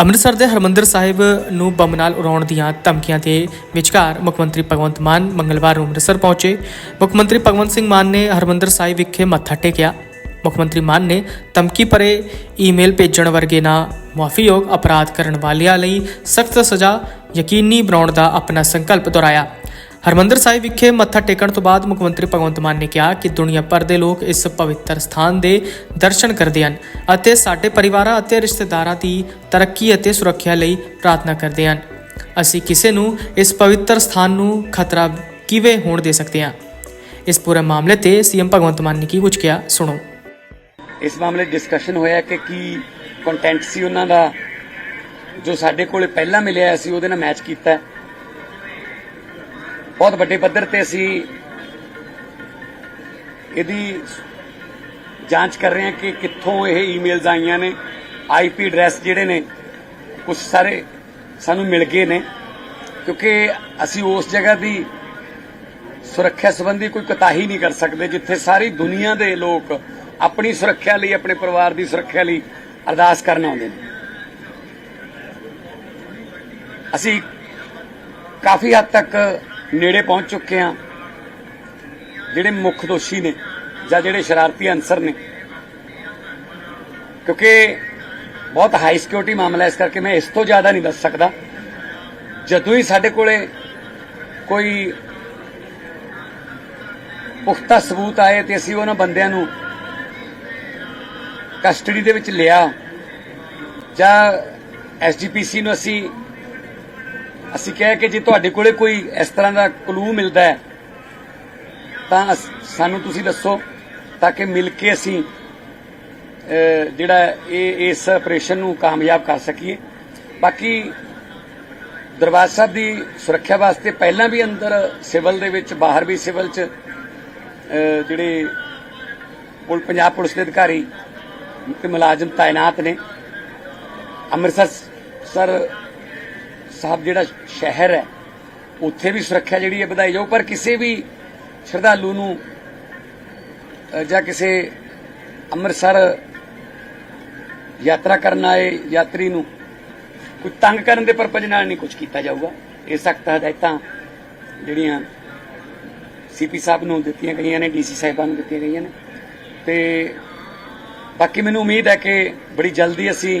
ਅੰਮ੍ਰਿਤਸਰ ਦੇ ਹਰਮੰਦਰ ਸਾਹਿਬ ਨੂੰ ਬੰਬ ਨਾਲ ਉਡਾਉਣ ਦੀਆਂ ਧਮਕੀਆਂ ਦੇ ਵਿਚਕਾਰ ਮੁੱਖ ਮੰਤਰੀ ਭਗਵੰਤ ਮਾਨ ਮੰਗਲਵਾਰ ਨੂੰ ਅੰਮ੍ਰਿਤਸਰ ਪਹੁੰਚੇ। ਮੁੱਖ ਮੰਤਰੀ ਭਗਵੰਤ ਸਿੰਘ ਮਾਨ ਨੇ ਹਰਮੰਦਰ ਸਾਹਿਬ ਵਿਖੇ ਮੱਥਾ ਟੇਕਿਆ। ਮੁੱਖ ਮੰਤਰੀ ਮਾਨ ਨੇ ਧਮਕੀ ਭਰੇ ਈਮੇਲ ਭੇਜਣ ਵਰਗੇ ਨਾ ਮੁਆਫੀਯੋਗ ਅਪਰਾਧ ਕਰਨ ਵਾਲਿਆਂ ਲਈ ਸਖਤ ਸਜ਼ਾ ਯਕੀਨੀ ਬਣਾਉਣ ਦਾ ਆਪਣਾ ਸੰਕਲਪ ਦੁਹਰਾਇਆ। ਹਰਮੰਦਰ ਸਾਹਿਬ ਵਿਖੇ ਮੱਥਾ ਟੇਕਣ ਤੋਂ ਬਾਅਦ ਮੁੱਖ ਮੰਤਰੀ ਭਗਵੰਤ ਮਾਨ ਨੇ ਕਿਹਾ ਕਿ ਦੁਨੀਆ ਭਰ ਦੇ ਲੋਕ ਇਸ ਪਵਿੱਤਰ ਸਥਾਨ ਦੇ ਦਰਸ਼ਨ ਕਰਦੇ ਹਨ ਅਤੇ ਸਾਡੇ ਪਰਿਵਾਰਾਂ ਅਤੇ ਰਿਸ਼ਤੇਦਾਰਾਂ ਦੀ ਤਰੱਕੀ ਅਤੇ ਸੁਰੱਖਿਆ ਲਈ ਪ੍ਰਾਰਥਨਾ ਕਰਦੇ ਹਨ। ਅਸੀਂ ਕਿਸੇ ਨੂੰ ਇਸ ਪਵਿੱਤਰ ਸਥਾਨ ਨੂੰ ਖਤਰਾ ਕਿਵੇਂ ਹੋਣ ਦੇ ਸਕਦੇ ਹਾਂ? ਇਸ ਪੂਰੇ ਮਾਮਲੇ ਤੇ ਸੀਐਮ ਭਗਵੰਤ ਮਾਨ ਨੇ ਕੀ ਕੁਝ ਕਿਹਾ? ਸੁਣੋ। ਇਸ ਮਾਮਲੇ ਡਿਸਕਸ਼ਨ ਹੋਇਆ ਕਿ ਕੀ ਕੰਟੈਂਟ ਸੀ ਉਹਨਾਂ ਦਾ, ਜੋ ਸਾਡੇ ਕੋਲੇ ਪਹਿਲਾਂ ਮਿਲਿਆ ਸੀ, ਉਹਦੇ ਨਾਲ ਮੈਚ ਕੀਤਾ। ਬਹੁਤ ਵੱਡੇ ਪੱਧਰ ਤੇ ਅਸੀਂ ਇਹਦੀ ਜਾਂਚ ਕਰ ਰਹੇ ਹਾਂ ਕਿ ਕਿੱਥੋਂ ਇਹ ਈਮੇਲਸ ਆਈਆਂ ਨੇ ਆਈਪੀ ਐਡਰੈਸ ਜਿਹੜੇ ਨੇ ਕੁਝ ਸਾਰੇ ਸਾਨੂੰ ਮਿਲ ਗਏ ਨੇ, ਕਿਉਂਕਿ ਅਸੀਂ ਉਸ ਜਗ੍ਹਾ ਦੀ ਸੁਰੱਖਿਆ ਸੰਬੰਧੀ ਕੋਈ ਕਤਾਹੀ ਨਹੀਂ ਕਰ ਸਕਦੇ, ਜਿੱਥੇ ਸਾਰੀ ਦੁਨੀਆ ਦੇ ਲੋਕ ਆਪਣੀ ਸੁਰੱਖਿਆ ਲਈ, ਆਪਣੇ ਪਰਿਵਾਰ ਦੀ ਸੁਰੱਖਿਆ ਲਈ ਅਰਦਾਸ ਕਰਨ ਆਉਂਦੇ ਨੇ। ਅਸੀਂ ਕਾਫੀ ਹੱਦ ਤੱਕ ਨੇੜੇ ਪਹੁੰਚ ਚੁੱਕੇ ਹਾਂ। ਜਿਹੜੇ ਮੁੱਖ ਦੋਸ਼ੀ ਨੇ ਜਾਂ ਜਿਹੜੇ ਸ਼ਰਾਰਤੀ ਅਨਸਰ ਨੇ। ਕਿਉਂਕਿ ਬਹੁਤ ਹਾਈ ਸਿਕਿਉਰਿਟੀ ਮਾਮਲਾ ਇਸ ਕਰਕੇ ਮੈਂ ਇਸ ਤੋਂ ਜ਼ਿਆਦਾ ਨਹੀਂ ਦੱਸ ਸਕਦਾ। ਜਦੋਂ ਹੀ ਸਾਡੇ ਕੋਲੇ ਕੋਈ ਪੁਖਤਾ ਸਬੂਤ ਆਏ ਤੇ ਅਸੀਂ ਉਹਨਾਂ ਬੰਦਿਆਂ ਨੂੰ ਕਸਟਡੀ ਦੇ ਵਿੱਚ ਲਿਆ ਜਾਂ ਐਸਜੀਪੀਸੀ ਨੂੰ ਅਸੀਂ ਅਸੀਂ ਕਿਹਾ ਕਿ ਜੇ ਤੁਹਾਡੇ ਕੋਲੇ ਕੋਈ ਇਸ ਤਰ੍ਹਾਂ ਦਾ ਕਲੂ ਮਿਲਦਾ ਹੈ, ਤਾਂ ਸਾਨੂੰ ਤੁਸੀਂ ਦੱਸੋ, ਤਾਂ ਕਿ ਮਿਲ ਕੇ ਅਸੀਂ ਜਿਹੜਾ ਇਹ, ਇਸ ਆਪਰੇਸ਼ਨ ਨੂੰ ਕਾਮਯਾਬ ਕਰ ਸਕੀਏ। ਬਾਕੀ ਦਰਬਾਰ ਸਾਹਿਬ ਦੀ ਸੁਰੱਖਿਆ ਵਾਸਤੇ ਪਹਿਲਾਂ ਵੀ ਅੰਦਰ ਸਿਵਲ ਦੇ ਵਿੱਚ, ਬਾਹਰ ਵੀ ਸਿਵਲ 'ਚ ਜਿਹੜੇ ਪੁਲ, ਪੰਜਾਬ ਪੁਲਿਸ ਦੇ ਅਧਿਕਾਰੀ ਤੇ ਮੁਲਾਜ਼ਮ ਤਾਇਨਾਤ ਨੇ। ਅੰਮ੍ਰਿਤਸਰ ਸਰ ਸਾਹਿਬ ਜਿਹੜਾ ਸ਼ਹਿਰ ਹੈ, ਉੱਥੇ ਵੀ ਸੁਰੱਖਿਆ ਜਿਹੜੀ ਹੈ ਵਧਾਈ ਜਾਊ, ਪਰ ਕਿਸੇ ਵੀ ਸ਼ਰਧਾਲੂ ਨੂੰ ਜਾਂ ਕਿਸੇ ਅੰਮ੍ਰਿਤਸਰ ਯਾਤਰਾ ਕਰਨ ਆਏ ਯਾਤਰੀ ਨੂੰ ਕੋਈ ਤੰਗ ਕਰਨ ਦੇ ਪਰਪਸ ਨਾਲ ਨਹੀਂ ਕੁਝ ਕੀਤਾ ਜਾਊਗਾ। ਇਹ ਸਖਤ ਹਦਾਇਤਾਂ ਜਿਹੜੀਆਂ ਸੀਪੀ ਸਾਹਿਬ ਨੂੰ ਦਿੱਤੀਆਂ ਗਈਆਂ ਨੇ ਡੀਸੀ ਸਾਹਿਬਾਂ ਨੂੰ ਦਿੱਤੀਆਂ ਗਈਆਂ ਨੇ। ਤੇ ਬਾਕੀ ਮੈਨੂੰ ਉਮੀਦ ਹੈ ਕਿ ਬੜੀ ਜਲਦੀ ਅਸੀਂ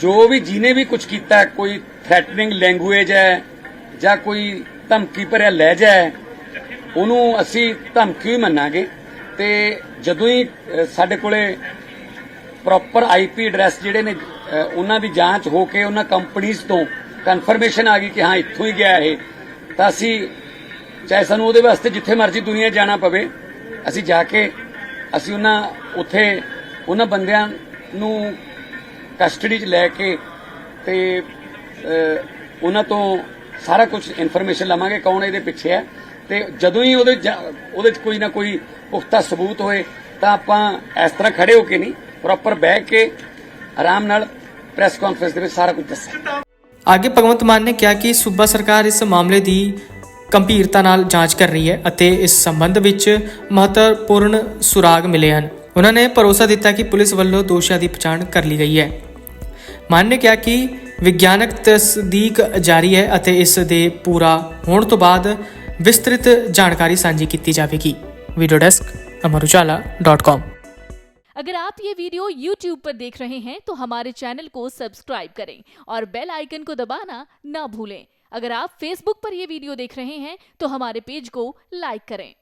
ਜੋ ਵੀ ਜਿਹਨੇ ਵੀ ਕੁਝ ਕੀਤਾ, ਕੋਈ ਥ੍ਰੈਟਨਿੰਗ ਲੈਂਗੁਏਜ ਹੈ, ਜਾਂ ਕੋਈ ਧਮਕੀ ਭਰਿਆ ਲਹਿਜਾ ਹੈ, ਉਹਨੂੰ ਅਸੀਂ ਧਮਕੀ ਹੀ ਮੰਨਾਂਗੇ। ਤੇ ਜਦੋਂ ਹੀ ਸਾਡੇ ਕੋਲੇ ਪ੍ਰੋਪਰ ਆਈਪੀ ਐਡਰੈਸ ਜਿਹੜੇ ਨੇ ਉਹਨਾਂ ਦੀ ਜਾਂਚ ਹੋ ਕੇ ਉਹਨਾਂ ਕੰਪਨੀਆਂ ਤੋਂ ਕਨਫਰਮੇਸ਼ਨ ਆ ਗਈ ਕਿ ਹਾਂ, ਇੱਥੋਂ ਹੀ ਗਿਆ ਇਹ, ਤਾਂ ਅਸੀਂ ਚਾਹੇ ਸਾਨੂੰ ਉਹਦੇ ਵਾਸਤੇ ਜਿੱਥੇ ਮਰਜ਼ੀ ਦੁਨੀਆ ਜਾਣਾ ਪਵੇ, ਅਸੀਂ ਜਾ ਕੇ, ਅਸੀਂ ਉਹਨਾਂ, ਉੱਥੇ ਉਹਨਾਂ ਬੰਦਿਆਂ ਨੂੰ ਕਸਟਡੀ 'ਚ ਲੈ ਕੇ ਤੇ ਉਹਨਾਂ ਤੋਂ ਸਾਰਾ ਕੁਝ ਇਨਫੋਰਮੇਸ਼ਨ ਲਵਾਂਗੇ ਕੌਣ ਇਹਦੇ ਪਿੱਛੇ ਹੈ। ਤੇ ਜਦੋਂ ਹੀ ਉਹਦੇ ਉਹਦੇ 'ਚ ਕੋਈ ਨਾ ਕੋਈ ਪੁਖਤਾ ਸਬੂਤ ਹੋਏ, ਤਾਂ ਆਪਾਂ ਇਸ ਤਰ੍ਹਾਂ ਖੜੇ ਹੋ ਕੇ ਨਹੀਂ ਪ੍ਰੋਪਰ ਬਹਿ ਕੇ ਆਰਾਮ ਨਾਲ ਪ੍ਰੈਸ ਕਾਨਫਰੰਸ ਦੇ ਵਿੱਚ ਸਾਰਾ ਕੁਝ ਦੱਸਾਂਗੇ। ਅੱਗੇ ਭਗਵੰਤ ਮਾਨ ਨੇ ਕਿਹਾ ਕਿ ਸੂਬਾ ਸਰਕਾਰ ਇਸ ਮਾਮਲੇ ਦੀ ਗੰਭੀਰਤਾ ਨਾਲ ਜਾਂਚ ਕਰ ਰਹੀ ਹੈ ਅਤੇ ਇਸ ਸੰਬੰਧ ਵਿੱਚ ਮਹੱਤਵਪੂਰਨ ਸੁਰਾਗ ਮਿਲੇ ਹਨ। ਉਹਨਾਂ ਨੇ ਭਰੋਸਾ ਦਿੱਤਾ ਕਿ ਪੁਲਿਸ ਵੱਲੋਂ ਦੋਸ਼ੀਆਂ ਦੀ ਪਛਾਣ ਕਰ ਲਈ ਗਈ ਹੈ। ਮਾਨ ਨੇ ਕਿਹਾ ਕਿ ਵਿਗਿਆਨਕ ਤਸਦੀਕ ਜਾਰੀ ਹੈ ਅਤੇ ਇਸ ਦੇ ਪੂਰਾ ਹੋਣ ਤੋਂ ਬਾਅਦ ਵਿਸਤ੍ਰਿਤ ਜਾਣਕਾਰੀ ਸਾਂਝੀ ਕੀਤੀ ਜਾਵੇਗੀ ਵੀਡੀਓ ਡੈਸਕ amarujala.com अगर आप ये वीडियो YouTube पर देख रहे हैं तो हमारे चैनल को सब्सक्राइब करें और बेल आइकन को दबाना ना भूलें अगर आप Facebook पर ये वीडियो देख रहे हैं तो हमारे पेज को लाइक करें